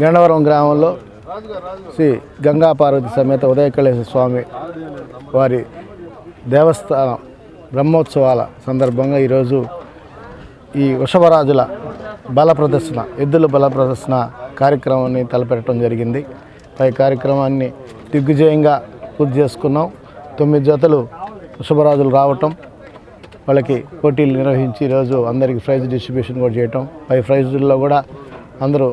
గండవరం గ్రామంలో శ్రీ గంగా పార్వతి సమేత ఉదయకళేశ్వర స్వామి వారి దేవస్థానం బ్రహ్మోత్సవాల సందర్భంగా ఈరోజు ఈ వృషభరాజుల బల ప్రదర్శన ఎద్దుల బల ప్రదర్శన కార్యక్రమాన్ని తలపెట్టడం జరిగింది. పై కార్యక్రమాన్ని దిగ్విజయంగా పూర్తి చేసుకున్నాం. తొమ్మిది జతలు వృషభరాజులు రావటం వాళ్ళకి పోటీలు నిర్వహించి ఈరోజు అందరికీ ప్రైజ్ డిస్ట్రిబ్యూషన్ కూడా చేయటం. పై ప్రైజుల్లో కూడా అందరూ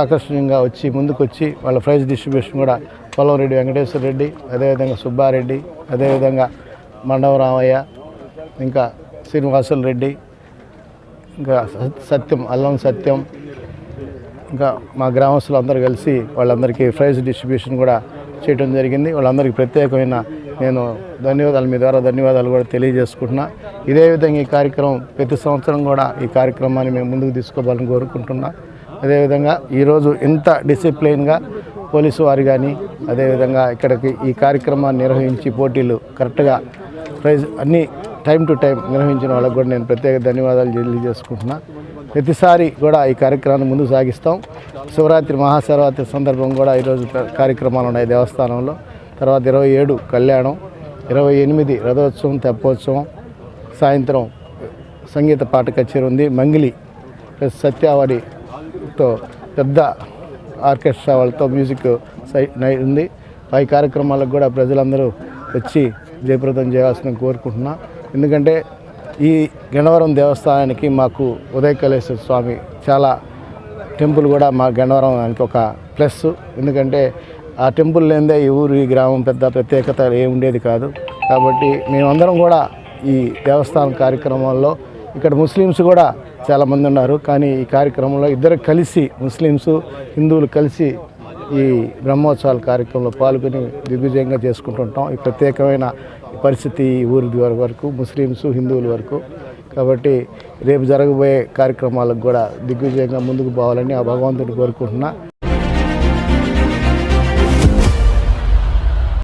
ఆకర్షణీయంగా వచ్చి ముందుకొచ్చి వాళ్ళ ప్రైజ్ డిస్ట్రిబ్యూషన్ కూడా పొలంరెడ్డి వెంకటేశ్వర రెడ్డి అదేవిధంగా సుబ్బారెడ్డి అదేవిధంగా మండవరామయ్య ఇంకా శ్రీనివాసుల రెడ్డి ఇంకా సత్యం అల్లం సత్యం ఇంకా మా గ్రామస్తులు అందరూ కలిసి వాళ్ళందరికీ ప్రైజ్ డిస్ట్రిబ్యూషన్ కూడా చేయడం జరిగింది. వాళ్ళందరికీ ప్రత్యేకమైన నేను ధన్యవాదాలు మీ ద్వారా ధన్యవాదాలు కూడా తెలియజేసుకుంటున్నా. ఇదే విధంగా ఈ కార్యక్రమం ప్రతి సంవత్సరం కూడా ఈ కార్యక్రమాన్ని మేము ముందుకు తీసుకోవాలని కోరుకుంటున్నా. అదేవిధంగా ఈరోజు ఇంత డిసిప్లైన్గా పోలీసు వారు కానీ అదేవిధంగా ఇక్కడికి ఈ కార్యక్రమాన్ని నిర్వహించి పోటీలు కరెక్ట్గా ప్రైజ్ అన్నీ టైం టు టైం నిర్వహించిన వాళ్ళకి కూడా నేను ప్రత్యేక ధన్యవాదాలు తెలియజేసుకుంటున్నా. ప్రతిసారి కూడా ఈ కార్యక్రమాన్ని ముందుకు సాగిస్తాం. శివరాత్రి మహాశివరాత్రి సందర్భం కూడా ఈరోజు కార్యక్రమాలు ఉన్నాయి దేవస్థానంలో. తర్వాత ఇరవై ఏడు కళ్యాణం ఇరవై ఎనిమిది రథోత్సవం తెప్పోత్సవం సాయంత్రం సంగీత పాట కచేరీ ఉంది. మంగిలి ప్లస్ సత్యావాడితో పెద్ద ఆర్కెస్ట్రా వాళ్ళతో మ్యూజిక్ సై ఉంది. పై కార్యక్రమాలకు కూడా ప్రజలందరూ వచ్చి జయప్రదం చేయాల్సిన కోరుకుంటున్నా. ఎందుకంటే ఈ గణవరం దేవస్థానానికి మాకు ఉదయకళేశ్వర స్వామి చాలా టెంపుల్ కూడా మా గన్నవరానికి ఒక ప్లస్. ఎందుకంటే ఆ టెంపుల్ లేదే ఈ ఊరు ఈ గ్రామం పెద్ద ప్రత్యేకత ఏ ఉండేది కాదు. కాబట్టి మేమందరం కూడా ఈ దేవస్థానం కార్యక్రమాల్లో ఇక్కడ ముస్లిమ్స్ కూడా చాలామంది ఉన్నారు. కానీ ఈ కార్యక్రమంలో ఇద్దరు కలిసి ముస్లిమ్స్ హిందువులు కలిసి ఈ బ్రహ్మోత్సవాల కార్యక్రమంలో పాల్గొని దిగ్విజయంగా చేసుకుంటుంటాం. ఈ ప్రత్యేకమైన పరిస్థితి ఈ ఊరి వర- వరకు ముస్లిమ్స్ హిందువుల వరకు. కాబట్టి రేపు జరగబోయే కార్యక్రమాలకు కూడా దిగ్విజయంగా ముందుకు పోవాలని ఆ భగవంతుని కోరుకుంటున్నా.